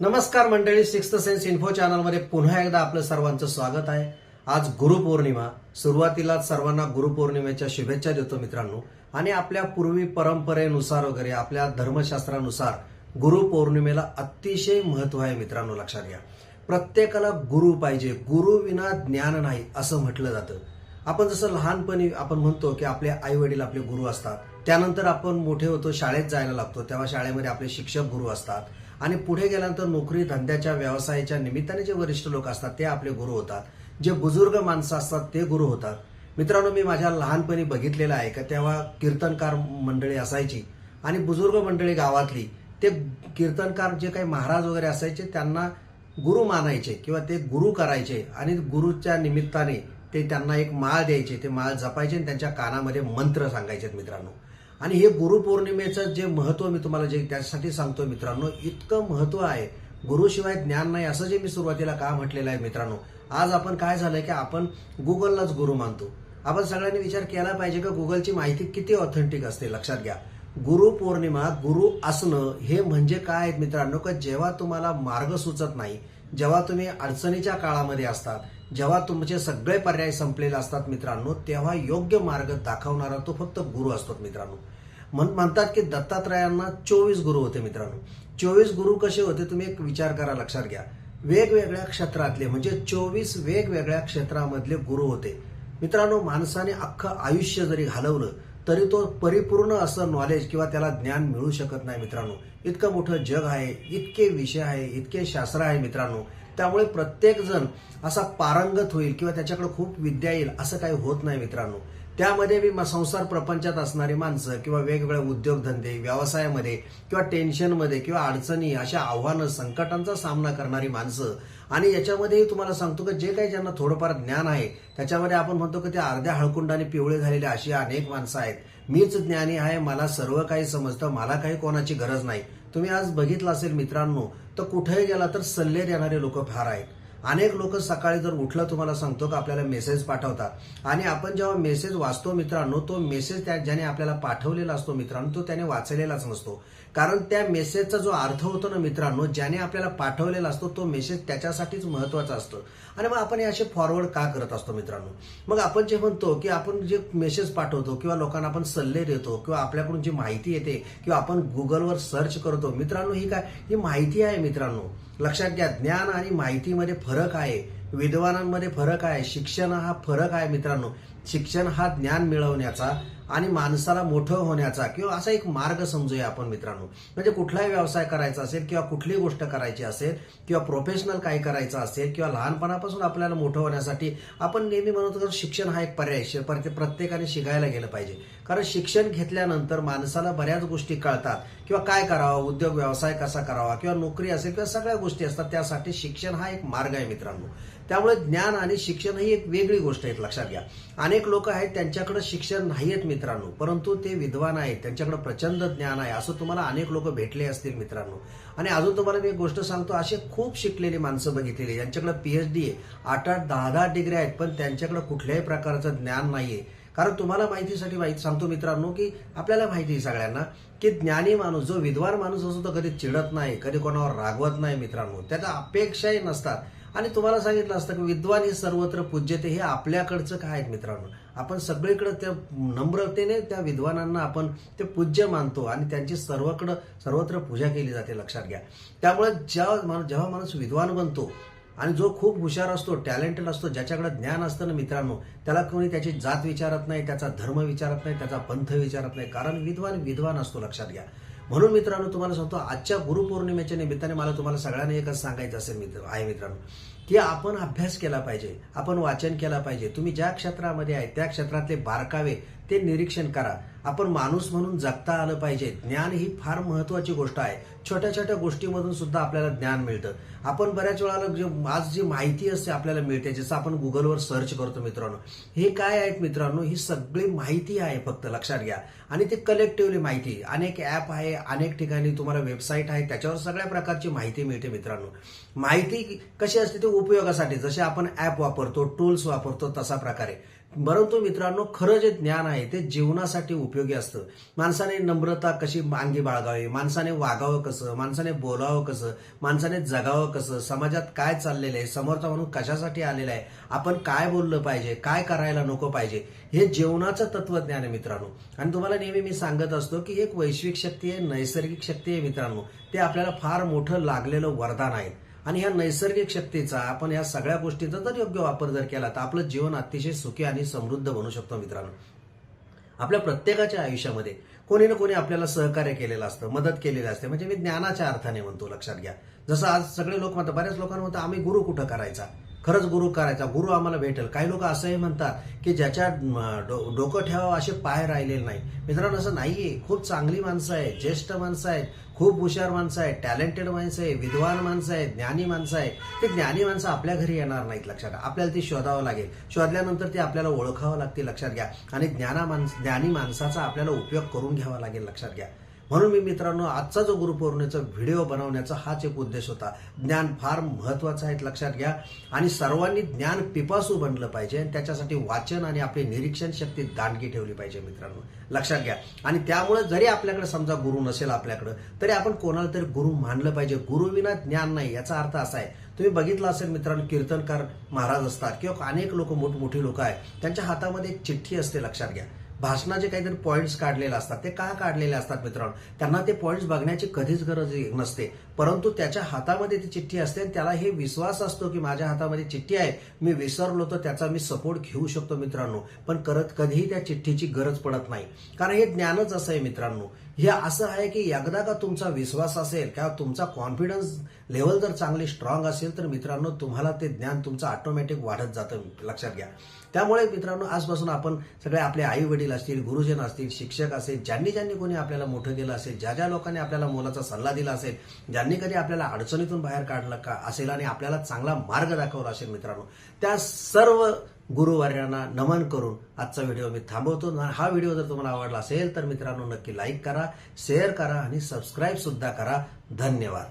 नमस्कार मंडळी sixth sense info चॅनलमध्ये पुन्हा एकदा आपलं सर्वांचं स्वागत आहे. आज गुरुपौर्णिमा सुरुवातीलाच सर्वांना गुरुपौर्णिमेच्या शुभेच्छा देतो मित्रांनो. आणि आपल्या पूर्वी परंपरेनुसार वगैरे आपल्या धर्मशास्त्रानुसार गुरुपौर्णिमेला अतिशय महत्त्व आहे मित्रांनो लक्षात घ्या. प्रत्येकाला गुरु पाहिजे गुरु विना ज्ञान नाही असं म्हटलं जातं. आपण जसं लहानपणी आपण म्हणतो की आपले आई वडील आपले गुरु असतात त्यानंतर आपण मोठे होतो शाळेत जायला लागतो तेव्हा शाळेमध्ये आपले शिक्षक गुरु असतात. आणि पुढे गेल्यानंतर नोकरी धंद्याच्या व्यवसायाच्या निमित्ताने जे वरिष्ठ लोक असतात ते आपले गुरु होतात. जे बुजुर्ग माणसं असतात ते गुरु होतात. मित्रांनो मी माझ्या लहानपणी बघितलेलं आहे का तेव्हा कीर्तनकार मंडळी असायची आणि बुजुर्ग मंडळी गावातली ते कीर्तनकार जे काही महाराज वगैरे असायचे त्यांना गुरु मानायचे किंवा ते गुरु करायचे आणि गुरुच्या निमित्ताने ते त्यांना एक माळ द्यायचे. ते माळ जपायचे आणि त्यांच्या कानामध्ये मंत्र सांगायचे मित्रांनो. आणि हे गुरुपौर्णिमेचं जे महत्त्व मी तुम्हाला जे त्यासाठी सांगतोय मित्रांनो इतकं महत्त्व आहे. गुरुशिवाय ज्ञान नाही असं जे मी सुरुवातीला का म्हटलेलं आहे मित्रांनो आज आपण काय झालंय की आपण गुगललाच गुरु मानतो. आपण सगळ्यांनी विचार केला पाहिजे का गुगलची माहिती किती ऑथेंटिक असते लक्षात घ्या. गुरु पौर्णिमा गुरु असणं हे म्हणजे काय आहेत मित्रांनो का जेव्हा तुम्हाला मार्ग सुचत नाही जेव्हा तुम्ही अडचणीच्या काळामध्ये असतात जेव्हा तुमचे सगळे पर्याय संपलेले असतात मित्रांनो तेव्हा योग्य मार्ग दाखवणारा तो फक्त गुरु असतो मित्रांनो. म्हण- म्हणतात की दत्तात्रयांना चोवीस गुरु होते मित्रांनो. चोवीस गुरु कसे होते तुम्ही एक विचार करा लक्षात घ्या. वेगवेगळ्या क्षेत्रातले म्हणजे चोवीस वेगवेगळ्या क्षेत्रामधले गुरु होते. मित्रांनो माणसाने अख्खं आयुष्य जरी घालवलं तरी तो परिपूर्ण असं नॉलेज किंवा त्याला ज्ञान मिळू शकत नाही मित्रांनो. इतकं मोठं जग आहे इतके विषय आहे इतके शास्त्र आहे मित्रांनो. त्यामुळे प्रत्येक जण असा पारंगत होईल किंवा त्याच्याकडे खूप विद्या येईल असं काही होत नाही मित्रांनो. त्यामध्ये मी म- संसार प्रपंचात असणारी माणसं किंवा वेगवेगळे उद्योगधंदे व्यवसायामध्ये किंवा टेन्शनमध्ये किंवा अडचणी अशा आव्हानं संकटांचा सामना करणारी माणसं. आणि याच्यामध्येही तुम्हाला सांगतो की जे काही ज्यांना थोडंफार ज्ञान आहे त्याच्यामध्ये आपण म्हणतो की ते अर्ध्या हळकुंडाने पिवळे झालेले अशी अनेक माणसं आहेत. मीच ज्ञानी आहे मला सर्व काही समजतं मला काही कोणाची गरज नाही. तुम्ही आज बघितलं असेल मित्रांनो तर कुठेही गेला तर सल्ले देणारे लोक फार आहेत. अनेक लोक सकाळी जर उठलं तुम्हाला सांगतो का आपल्याला मेसेज पाठवतात. आणि आपण जेव्हा मेसेज वाचतो मित्रांनो तो मेसेज त्या ज्याने आपल्याला पाठवलेला असतो मित्रांनो तो त्याने वाचलेलाच नसतो. कारण त्या मेसेजचा जो अर्थ होतो ना मित्रांनो ज्याने आपल्याला पाठवलेला असतो तो मेसेज त्याच्यासाठीच महत्त्वाचा असतो. आणि मग आपण हे असे फॉरवर्ड का करत असतो मित्रांनो? मग आपण जे म्हणतो की आपण जे मेसेज पाठवतो किंवा लोकांना आपण सल्ले देतो किंवा आपल्याकडून जी माहिती येते किंवा आपण गुगलवर सर्च करतो मित्रांनो ही काय? ही माहिती आहे मित्रांनो. लक्षात घ्या ज्ञान आणि माहितीमध्ये फरक आहे. विद्वानांमध्ये फरक आहे. शिक्षण हा फरक आहे मित्रांनो. शिक्षण हा ज्ञान मिळवण्याचा आणि माणसाला मोठं होण्याचा किंवा असा एक मार्ग समजूया आपण मित्रांनो. म्हणजे कुठलाही व्यवसाय करायचा असेल किंवा कुठलीही गोष्ट करायची असेल किंवा प्रोफेशनल काय करायचं असेल किंवा लहानपणापासून आपल्याला मोठं होण्यासाठी आपण नेहमी म्हणतो तर शिक्षण हा एक पर्याय प्रत्येकाने शिकायला गेलं पाहिजे. कारण शिक्षण घेतल्यानंतर माणसाला बऱ्याच गोष्टी कळतात. किंवा काय करावं उद्योग व्यवसाय कसा करावा किंवा नोकरी असेल किंवा सगळ्या गोष्टी असतात त्यासाठी शिक्षण हा एक मार्ग आहे मित्रांनो. त्यामुळे ज्ञान आणि शिक्षण ही एक वेगळी गोष्ट आहे लक्षात घ्या. अनेक लोक आहेत त्यांच्याकडे शिक्षण नाही आहेत मित्रांनो परंतु ते विद्वान आहेत त्यांच्याकडे प्रचंड ज्ञान आहे असं तुम्हाला अनेक लोक भेटले असतील मित्रांनो. आणि अजून तुम्हाला मी एक गोष्ट सांगतो असे खूप शिकलेली माणसं बघितलेली ज्यांच्याकडे पीएचडी आहे. आठ आठ दहा दहा डिग्री आहेत पण त्यांच्याकडे कुठल्याही प्रकारचं ज्ञान नाहीये. कारण तुम्हाला माहितीसाठी माहिती सांगतो मित्रांनो की आपल्याला माहिती आहे सगळ्यांना की ज्ञानी माणूस जो विद्वान माणूस असतो तो कधी चिडत नाही कधी कोणावर रागवत नाही मित्रांनो. त्याच्या अपेक्षाही नसतात. आणि तुम्हाला सांगितलं असतं की विद्वान हे सर्वत्र पूज्यते हे आपल्याकडचं काय आहेत मित्रांनो? आपण सगळीकडे त्या नम्रतेने त्या विद्वानांना आपण ते पूज्य मानतो आणि त्यांची सर्वकडं सर्वत्र पूजा केली जाते लक्षात घ्या. त्यामुळे ज्या माणूस- जेव्हा माणूस विद्वान बनतो आणि जो खूप हुशार असतो टॅलेंटेड असतो ज्याच्याकडे ज्ञान असतं ना मित्रांनो त्याला कोणी त्याची जात विचारत नाही त्याचा धर्म विचारत नाही त्याचा पंथ विचारत नाही कारण विद्वान विद्वान असतो लक्षात घ्या. म्हणून मित्रांनो तुम्हाला सांगतो आजच्या गुरुपौर्णिमेच्या निमित्ताने मला तुम्हाला सगळ्यांना एकच सांगायचं असेल मित्र आहे मित्रांनो की आपण अभ्यास केला पाहिजे आपण वाचन केला पाहिजे. तुम्ही ज्या क्षेत्रामध्ये आहे त्या क्षेत्रातले बारकावे ते निरीक्षण करा. आपण माणूस म्हणून जगता आलं पाहिजे. ज्ञान ही फार महत्वाची गोष्ट आहे. छोट्या छोट्या गोष्टीमधून सुद्धा आपल्याला ज्ञान मिळतं. आपण बऱ्याच वेळाला जे आज जी माहिती असते आपल्याला मिळते जसं आपण गुगलवर सर्च करतो मित्रांनो. हे काय आहेत मित्रांनो? ही सगळी माहिती आहे फक्त लक्षात घ्या. आणि ते कलेक्टिव्हली माहिती. अनेक ऍप आहे अनेक ठिकाणी तुम्हाला वेबसाईट आहे त्याच्यावर सगळ्या प्रकारची माहिती मिळते मित्रांनो. माहिती कशी असते? ते उपयोगासाठी. जसे आपण ऍप वापरतो टूल्स वापरतो तसा प्रकारे. परंतु मित्रांनो खरं जे ज्ञान आहे ते जीवनासाठी उपयोगी असतं. माणसाने नम्रता कशी अंगी बाळगावी? माणसाने वागावं कसं? माणसाने बोलावं कसं? माणसाने जगावं कसं? समाजात काय चाललेलं आहे? समोरचा म्हणून कशासाठी आलेला आहे? आपण काय बोललं पाहिजे? काय करायला नको पाहिजे? हे जीवनाचं तत्वज्ञान आहे मित्रांनो. आणि तुम्हाला नेहमी मी सांगत असतो की एक वैश्विक शक्ती आहे नैसर्गिक शक्ती आहे मित्रांनो. ते आपल्याला फार मोठं लागलेलं वरदान आहे. आणि ह्या नैसर्गिक शक्तीचा आपण या सगळ्या गोष्टींचा जर योग्य वापर जर केला तर आपलं जीवन अतिशय सुखी आणि समृद्ध बनू शकतो मित्रांनो. आपल्या प्रत्येकाच्या आयुष्यामध्ये कोणी ना कोणी आपल्याला सहकार्य केलेलं असतं मदत केलेली असते. म्हणजे मी ज्ञानाच्या अर्थाने म्हणतो लक्षात घ्या. जसं आज सगळे लोक म्हणतात बऱ्याच लोकांना म्हणतात आम्ही गुरु कुठं करायचा? खरंच गुरु करायचा. गुरु आम्हाला भेटेल. काही लोक असंही म्हणतात की ज्याच्या डोकं ठेवावं असे पाय राहिलेले नाही मित्रांनो असं नाहीये. खूप चांगली माणसं आहेत ज्येष्ठ माणसं आहेत खूप हुशार माणसं आहेत टॅलेंटेड माणसं आहे विद्वान माणसं आहेत ज्ञानी माणसं आहेत. ते ज्ञानी माणसं आपल्या घरी येणार नाहीत लक्षात. आपल्याला ती शोधावं लागेल. शोधल्यानंतर ती आपल्याला ओळखावं लागते लक्षात घ्या. आणि ज्ञाना माणस ज्ञानी माणसाचा आपल्याला उपयोग करून घ्यावा लागेल लक्षात घ्या. म्हणून मी मित्रांनो आजचा जो गुरुपौर्णिमेचा व्हिडिओ बनवण्याचा हाच एक उद्देश होता. ज्ञान फार महत्वाचं आहे लक्षात घ्या. आणि सर्वांनी ज्ञान पिपासू बनलं पाहिजे आणि त्याच्यासाठी वाचन आणि आपली निरीक्षण शक्ती दांडगी ठेवली पाहिजे मित्रांनो. लक्षात घ्या. आणि त्यामुळे जरी आपल्याकडे समजा गुरु नसेल आपल्याकडे तरी आपण कोणाला तरी गुरु मानलं पाहिजे. गुरुविना ज्ञान नाही याचा अर्थ असा आहे. तुम्ही बघितलं असेल मित्रांनो कीर्तनकार महाराज असतात किंवा अनेक लोक मोठमोठी लोक आहेत. त्यांच्या हातामध्ये चिठ्ठी असते लक्षात घ्या. भाषणाचे काहीतरी पॉईंट्स काढलेले असतात. ते का काढलेले असतात मित्रांनो? त्यांना ते पॉईंट्स बघण्याची कधीच गरज नसते. परंतु त्याच्या हातामध्ये ती चिठ्ठी असते त्याला हे विश्वास असतो की माझ्या हातामध्ये चिठ्ठी आहे. मी विसरलो तर त्याचा मी सपोर्ट घेऊ शकतो मित्रांनो. पण करत कधीही त्या चिठ्ठीची गरज पडत नाही. कारण हे ज्ञानच असं आहे मित्रांनो. हे असं आहे की एकदा का तुमचा विश्वास असेल किंवा तुमचा कॉन्फिडन्स लेवल जर चांगली स्ट्रॉंग असेल तर मित्रांनो तुम्हाला ते ज्ञान तुमचं ऑटोमॅटिक वाढत जातं. लक्षात घ्या. त्यामुळे मित्रांनो आजपासून आपण सगळे आपले आई वडील असतील गुरुजन असतील शिक्षक असेल ज्यांनी ज्यांनी कोणी आपल्याला मोठं केलं असेल ज्या ज्या लोकांनी आपल्याला मोलाचा सल्ला दिला असेल ज्यांनी कधी आपल्याला अडचणीतून बाहेर काढलं का असेल आणि आपल्याला चांगला मार्ग दाखवला असेल मित्रांनो त्या सर्व गुरुवार्यांना नमन करून आजचा व्हिडिओ मी थांबवतो. हा व्हिडिओ जर तुम्हाला आवडला असेल तर मित्रांनो नक्की लाईक करा शेअर करा आणि सबस्क्राईब सुद्धा करा. धन्यवाद.